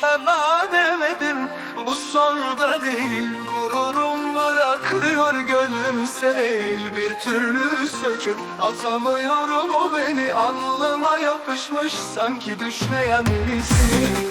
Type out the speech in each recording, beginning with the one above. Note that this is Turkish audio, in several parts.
Fena demedim bu sonda değil. Gururum bırakıyor gönlüm değil Bir türlü söküp atamıyorum. O beni Alnıma yapışmış sanki düşmeyen birisi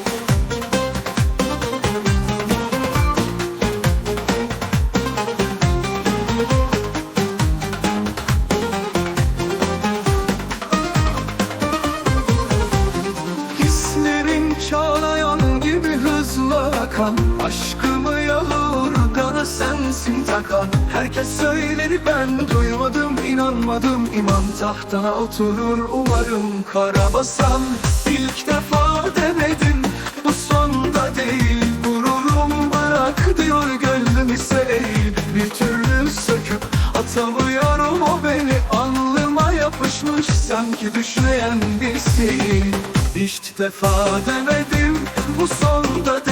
hızla akan Aşkımı yalurgana sensin takan Herkes söyleri ben duymadım inanmadım. İmam tahtına oturur umarım karabasan İlk defa demedim bu sonda değil. Gururum bırak diyor gönlüm ise eğil. Bir türlü söküp atamıyorum o beni Alnıma yapışmış. Sanki düşmeyen bir sil İlk defa demedim bu sonda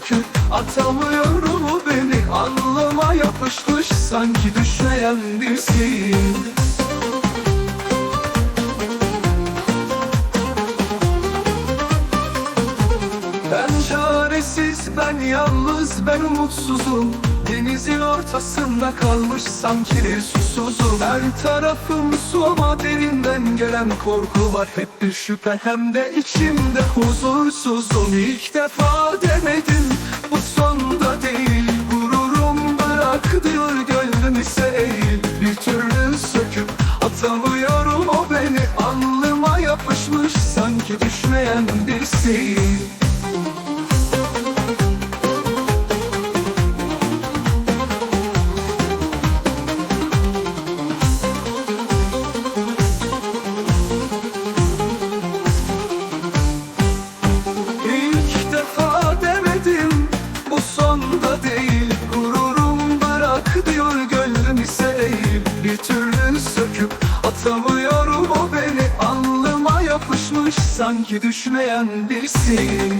söküp atamıyorum beni. Alnıma yapışmış sanki düşmeyen bir sil Ben çaresiz, ben yalnız, ben umutsuzum. Denizin ortasında kalmış sanki bir susuzum. Her tarafım su ama derinden gelen korku var. Hep bir şüphe hem de içimde huzursuzum. İlk defa demedim bırak diyor gönlüm ise eğil. Bir türlü söküp atamıyorum. O beni Alnıma yapışmış. Sanki düşmeyen bir sil yapışmış sanki düşmeyen bir sil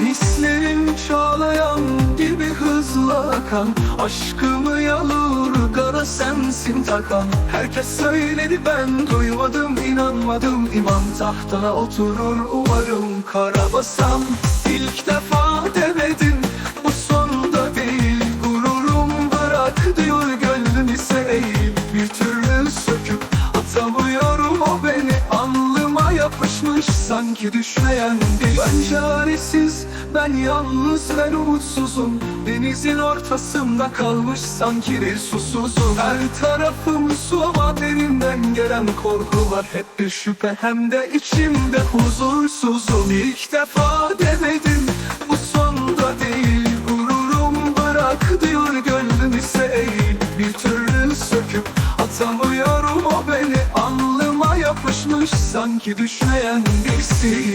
Hislerim çağlayan gibi hızla akan Aşkımı yalurgara sensin takan Herkes söyledi ben duymadım inanmadım. İmam tahtına oturur umarım karabasan İlk defa demedim bu sonda değil Gururum bırak. Diyor gönlüm ise eğil Bir türlü söküp atamıyorum. O beni Alnıma yapışmış sanki düşmeyen bir Ben çaresiz, ben yalnız, ben umutsuzum. Denizin ortasında kalmış sanki bir susuzum. Her tarafım su ama derinden gelen korku var Hep bir şüphe hem de içimde huzursuzum. İlk defa demedim bu sonda değil. Gururum bırak diyor gönlüm ise eğil Bir türlü söküp atamıyorum. O beni Alnıma yapışmış sanki düşmeyen bir sil